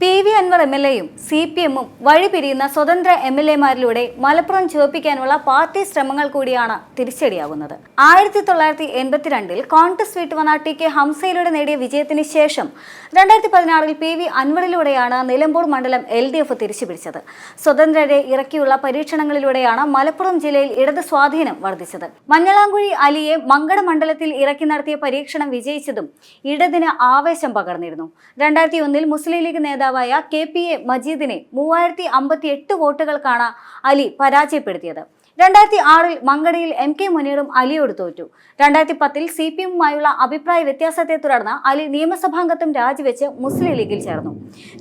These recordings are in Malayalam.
P V Anvar M L എയും സി പി എമ്മും വഴിപിരിയുന്ന സ്വതന്ത്ര എം എൽ എമാരിലൂടെ മലപ്പുറം ചുവപ്പിക്കാനുള്ള പാർട്ടി ശ്രമങ്ങൾ കൂടിയാണ് തിരിച്ചടിയാകുന്നത് ആയിരത്തി തൊള്ളായിരത്തി എൺപത്തിരണ്ടിൽ കോൺഗ്രസ് വിട്ടുവന്ന ടി കെ ഹംസയിലൂടെ നേടിയ വിജയത്തിന് ശേഷം രണ്ടായിരത്തി പതിനാറിൽ പി വി അൻവറിലൂടെയാണ് നിലമ്പൂർ മണ്ഡലം എൽ ഡി എഫ് തിരിച്ചുപിടിച്ചത്. സ്വതന്ത്രരെ ഇറക്കിയുള്ള പരീക്ഷണങ്ങളിലൂടെയാണ് മലപ്പുറം ജില്ലയിൽ ഇടത് സ്വാധീനം വർദ്ധിച്ചത്. മഞ്ഞളാങ്കുഴി അലിയെ മങ്കട മണ്ഡലത്തിൽ ഇറക്കി നടത്തിയ പരീക്ഷണം വിജയിച്ചതും ഇടതിന് ആവേശം പകർന്നിരുന്നു. രണ്ടായിരത്തി ഒന്നിൽ മുസ്ലിം ലീഗ് നേതാവായ കെ പി എ മജീദിനെ മൂവായിരത്തി അമ്പത്തി എട്ട് വോട്ടുകൾക്കാണ് അലി പരാജയപ്പെടുത്തിയത്. രണ്ടായിരത്തി ആറിൽ മങ്കടയിൽ എം കെ മുനീറും അലിയോട് തോറ്റു. രണ്ടായിരത്തി പത്തിൽ സി പി എമ്മുമായുള്ള അഭിപ്രായ വ്യത്യാസത്തെ തുടർന്ന് അലി നിയമസഭാംഗത്വം രാജിവെച്ച് മുസ്ലിം ലീഗിൽ ചേർന്നു.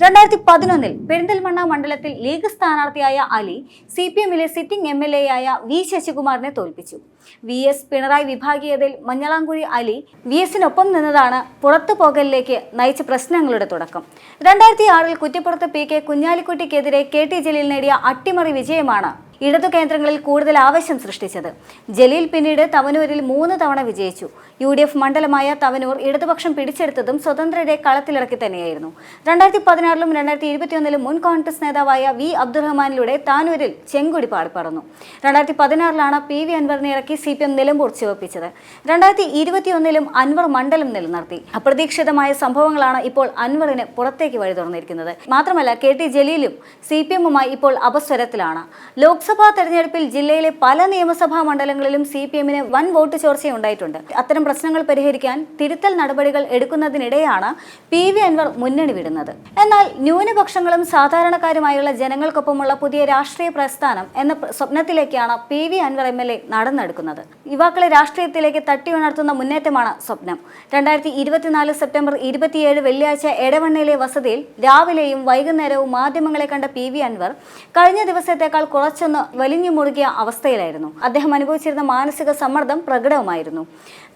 രണ്ടായിരത്തി പതിനൊന്നിൽ പെരിന്തൽമണ്ണ മണ്ഡലത്തിൽ ലീഗ് സ്ഥാനാർത്ഥിയായ അലി സി പി എമ്മിലെ സിറ്റിംഗ് എം എൽ എ ആയ വി ശശികുമാറിനെ തോൽപ്പിച്ചു. വി എസ് പിണറായി വിഭാഗീയതയിൽ മഞ്ഞളാംകുഴി അലി വി എസിനൊപ്പം നിന്നതാണ് പുറത്തു പോകലിലേക്ക് നയിച്ച പ്രശ്നങ്ങളുടെ തുടക്കം. രണ്ടായിരത്തി ആറിൽ കുറ്റിപ്പുറത്ത് പി കെ കുഞ്ഞാലിക്കുട്ടിക്കെതിരെ കെ ടി ജലീൽ നേടിയ അട്ടിമറി വിജയമാണ് ഇടതു കേന്ദ്രങ്ങളിൽ കൂടുതൽ ആവശ്യം സൃഷ്ടിച്ചത്. ജലീൽ പിന്നീട് തവനൂരിൽ മൂന്ന് തവണ വിജയിച്ചു. യു ഡി എഫ് മണ്ഡലമായ തവനൂർ ഇടതുപക്ഷം പിടിച്ചെടുത്തതും സ്വതന്ത്രരെ കളത്തിലിറക്കി തന്നെയായിരുന്നു. രണ്ടായിരത്തി പതിനാറിലും രണ്ടായിരത്തി ഇരുപത്തിയൊന്നിലും മുൻ കോൺഗ്രസ് നേതാവായ വി അബ്ദുറഹ്മാനിലൂടെ താനൂരിൽ ചെങ്കുടി പാടിപ്പറന്നു. രണ്ടായിരത്തി പതിനാറിലാണ് പി വി അൻവറിനെ ഇറക്കി സി പി എം നിലമ്പൂർ ചുവപ്പിച്ചത്. രണ്ടായിരത്തി ഇരുപത്തിയൊന്നിലും അൻവർ മണ്ഡലം നിലനിർത്തി. അപ്രതീക്ഷിതമായ സംഭവങ്ങളാണ് ഇപ്പോൾ അൻവറിന് പുറത്തേക്ക് വഴി തുറന്നിരിക്കുന്നത് മാത്രമല്ല കെ ടി ജലീലും സി പി എമ്മുമായി ഇപ്പോൾ അപസ്വരത്തിലാണ്. ലോക്സഭാ തെരഞ്ഞെടുപ്പിൽ ജില്ലയിലെ പല നിയമസഭാ മണ്ഡലങ്ങളിലും സി പി എമ്മിന് വൻ വോട്ട് ചോർച്ചയുണ്ടായിട്ടുണ്ട് അത്തരം പ്രശ്നങ്ങൾ പരിഹരിക്കാൻ തിരുത്തൽ നടപടികൾ എടുക്കുന്നതിനിടെയാണ് പി വി അൻവർ മുന്നണി വിടുന്നത്. എന്നാൽ ന്യൂനപക്ഷങ്ങളും സാധാരണക്കാരുമായുള്ള ജനങ്ങൾക്കൊപ്പമുള്ള പുതിയ രാഷ്ട്രീയ പ്രസ്ഥാനം എന്ന സ്വപ്നത്തിലേക്കാണ് P V Anvar M L A നടന്നെടുക്കുന്നത്. യുവാക്കളെ രാഷ്ട്രീയത്തിലേക്ക് തട്ടി ഉണർത്തുന്ന മുന്നേറ്റമാണ് സ്വപ്നം. രണ്ടായിരത്തി ഇരുപത്തിനാല് സെപ്റ്റംബർ ഇരുപത്തിയേഴ് വെള്ളിയാഴ്ച എടവണ്ണയിലെ വസതിയിൽ രാവിലെയും വൈകുന്നേരവും മാധ്യമങ്ങളെ കണ്ട പി വി അൻവർ കഴിഞ്ഞ ദിവസത്തേക്കാൾ കുറച്ചൊന്ന് വലിഞ്ഞു മുറുകിയ അവസ്ഥയിലായിരുന്നു. അദ്ദേഹം അനുഭവിച്ചിരുന്ന മാനസിക സമ്മർദ്ദം പ്രകടവുമായിരുന്നു.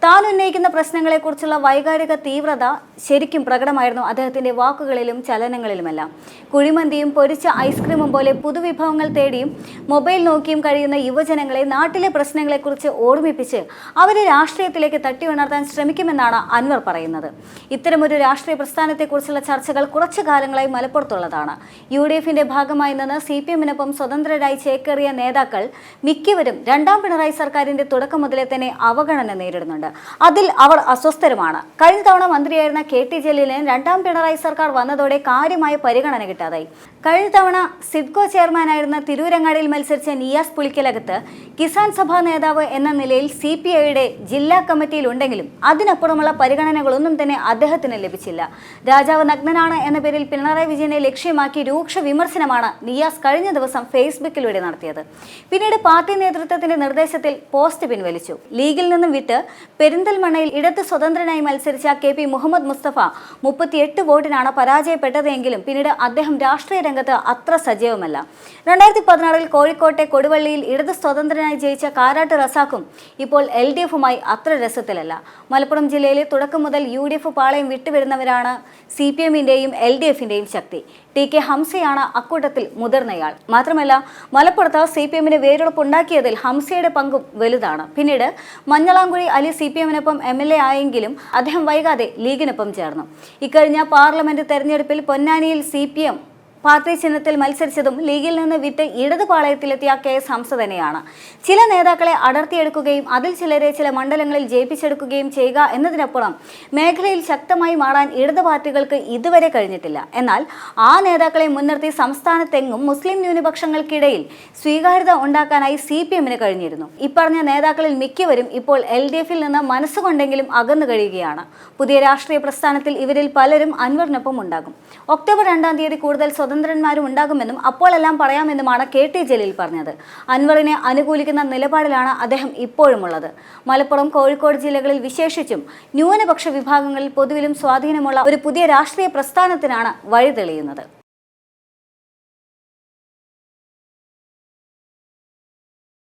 താൻ ഉന്നയിക്കുന്ന പ്രശ്നങ്ങളെക്കുറിച്ചുള്ള വൈകാരിക തീവ്രത ശരിക്കും പ്രകടമായിരുന്നു അദ്ദേഹത്തിന്റെ വാക്കുകളിലും ചലനങ്ങളിലുമെല്ലാം. കുഴിമന്തിയും പൊരിച്ച ഐസ്ക്രീമും പോലെ പുതുവിഭവങ്ങൾ തേടിയും മൊബൈൽ നോക്കിയും കഴിയുന്ന യുവജനങ്ങളെ നാട്ടിലെ പ്രശ്നങ്ങളെക്കുറിച്ച് ഓർമ്മിപ്പിച്ച് അവരെ രാഷ്ട്രീയത്തിലേക്ക് തട്ടി ഉണർത്താൻ ശ്രമിക്കുമെന്നാണ് അൻവർ പറയുന്നത്. ഇത്തരമൊരു രാഷ്ട്രീയ പ്രസ്ഥാനത്തെക്കുറിച്ചുള്ള ചർച്ചകൾ കുറച്ചു കാലങ്ങളായി മലപ്പുറത്തുള്ളതാണ്. യു ഡി എഫിന്റെ ഭാഗമായി നിന്ന് സി പി എമ്മിനൊപ്പം സ്വതന്ത്രരായി ചേക്കേറിയ നേതാക്കൾ മിക്കവരും രണ്ടാം പിണറായി സർക്കാരിന്റെ തുടക്കം മുതലേ തന്നെ അവഗണന നേരിടുന്നുണ്ട്. അതിൽ അവർ അസ്വസ്ഥരുമാണ്. കഴിഞ്ഞ തവണ മന്ത്രിയായിരുന്ന കെ ടി ജലീലിന് രണ്ടാം പിണറായി സർക്കാർ വന്നതോടെ കാര്യമായ പരിഗണന കിട്ടാതായി. കഴിഞ്ഞ തവണ സിഡ്കോ ചെയർമാനായിരുന്ന തിരൂരങ്ങാടിയിൽ മത്സരിച്ച നിയാസ് പുളിക്കലകത്ത് കിസാൻ സഭാ നേതാവ് എന്ന നിലയിൽ സി പി ഐയുടെ ജില്ലാ കമ്മിറ്റിയിൽ ഉണ്ടെങ്കിലും അതിനപ്പുറമുള്ള പരിഗണനകളൊന്നും തന്നെ അദ്ദേഹത്തിന് ലഭിച്ചില്ല. രാജാവ് നഗ്നനാണ് എന്ന പേരിൽ പിണറായി വിജയനെ ലക്ഷ്യമാക്കി രൂക്ഷ വിമർശനമാണ് നിയാസ് കഴിഞ്ഞ ദിവസം ഫേസ്ബുക്കിലൂടെ നടത്തിയത്. പിന്നീട് പാർട്ടി നേതൃത്വത്തിന്റെ നിർദ്ദേശത്തിൽ പോസ്റ്റ് പിൻവലിച്ചു. ലീഗിൽ നിന്നും വിട്ട് പെരിന്തൽമണ്ണയിൽ ഇടത് സ്വതന്ത്രനായി മത്സരിച്ച കെ പി മുഹമ്മദ് മുസ്തഫ മുപ്പത്തിയെട്ട് വോട്ടിനാണ് പരാജയപ്പെട്ടതെങ്കിലും പിന്നീട് അദ്ദേഹം രാഷ്ട്രീയ രംഗത്ത് അത്ര സജീവമല്ല. രണ്ടായിരത്തി പതിനാറിൽ കോഴിക്കോട്ടെ കൊടുവള്ളിയിൽ ഇടത് സ്വതന്ത്രനായി ജയിച്ച കാരാട്ട് റസാഖും ഇപ്പോൾ എൽ ഡി എഫുമായി അത്ര രസത്തിലല്ല. മലപ്പുറം ജില്ലയിലെ തുടക്കം മുതൽ യു ഡി എഫ് പാളയം വിട്ടുവരുന്നവരാണ് സി പി എമ്മിന്റെയും എൽ ഡി എഫിന്റെയും ശക്തി. ടി കെ ഹംസയാണ് അക്കൂട്ടത്തിൽ മുതിർന്നയാൾ. മാത്രമല്ല മലപ്പുറത്ത് സി പി എമ്മിന് വേരുറപ്പുണ്ടാക്കിയതിൽ ഹംസയുടെ പങ്കും വലുതാണ്. പിന്നീട് മഞ്ഞളാംകുഴി അലി സി പി എമ്മിനൊപ്പം എം എൽ എ ആയെങ്കിലും അദ്ദേഹം വൈകാതെ ലീഗിനൊപ്പം ചേർന്നു. ഇക്കഴിഞ്ഞ പാർലമെന്റ് തെരഞ്ഞെടുപ്പിൽ പൊന്നാനിയിൽ സി പി എം പാർട്ടി ചിഹ്നത്തിൽ മത്സരിച്ചതും ലീഗിൽ നിന്ന് വിട്ട് ഇടതു പാളയത്തിലെത്തിയ കെ എസ് ഹംസ തന്നെയാണ്. ചില നേതാക്കളെ അടർത്തിയെടുക്കുകയും അതിൽ ചിലരെ ചില മണ്ഡലങ്ങളിൽ ജയിപ്പിച്ചെടുക്കുകയും ചെയ്യുക എന്നതിനപ്പുറം മേഖലയിൽ ശക്തമായി മാറാൻ ഇടതു പാർട്ടികൾക്ക് ഇതുവരെ കഴിഞ്ഞിട്ടില്ല. എന്നാൽ ആ നേതാക്കളെ മുൻനിർത്തി സംസ്ഥാനത്തെങ്ങും മുസ്ലിം ന്യൂനപക്ഷങ്ങൾക്കിടയിൽ സ്വീകാര്യത ഉണ്ടാക്കാനായി സി പി എമ്മിന് കഴിഞ്ഞിരുന്നു. ഇപ്പറഞ്ഞ നേതാക്കളിൽ മിക്കവരും ഇപ്പോൾ എൽ ഡി എഫിൽ നിന്ന് മനസ്സുകൊണ്ടെങ്കിലും അകന്നു കഴിയുകയാണ്. പുതിയ രാഷ്ട്രീയ പ്രസ്ഥാനത്തിൽ ഇവരിൽ പലരും അൻവറിനൊപ്പം ഉണ്ടാകും. ഒക്ടോബർ രണ്ടാം തീയതി കൂടുതൽ സ്വതന്ത്രന്മാരും ഉണ്ടാകുമെന്നും അപ്പോഴെല്ലാം പറയാമെന്നുമാണ് കെ ടി ജലീൽ പറഞ്ഞത്. അൻവറിനെ അനുകൂലിക്കുന്ന നിലപാടിലാണ് അദ്ദേഹം ഇപ്പോഴുമുള്ളത്. മലപ്പുറം കോഴിക്കോട് ജില്ലകളിൽ വിശേഷിച്ചും ന്യൂനപക്ഷ വിഭാഗങ്ങളിൽ പൊതുവിലും സ്വാധീനമുള്ള ഒരു പുതിയ രാഷ്ട്രീയ പ്രസ്ഥാനത്തിനാണ് വഴി തെളിയുന്നത്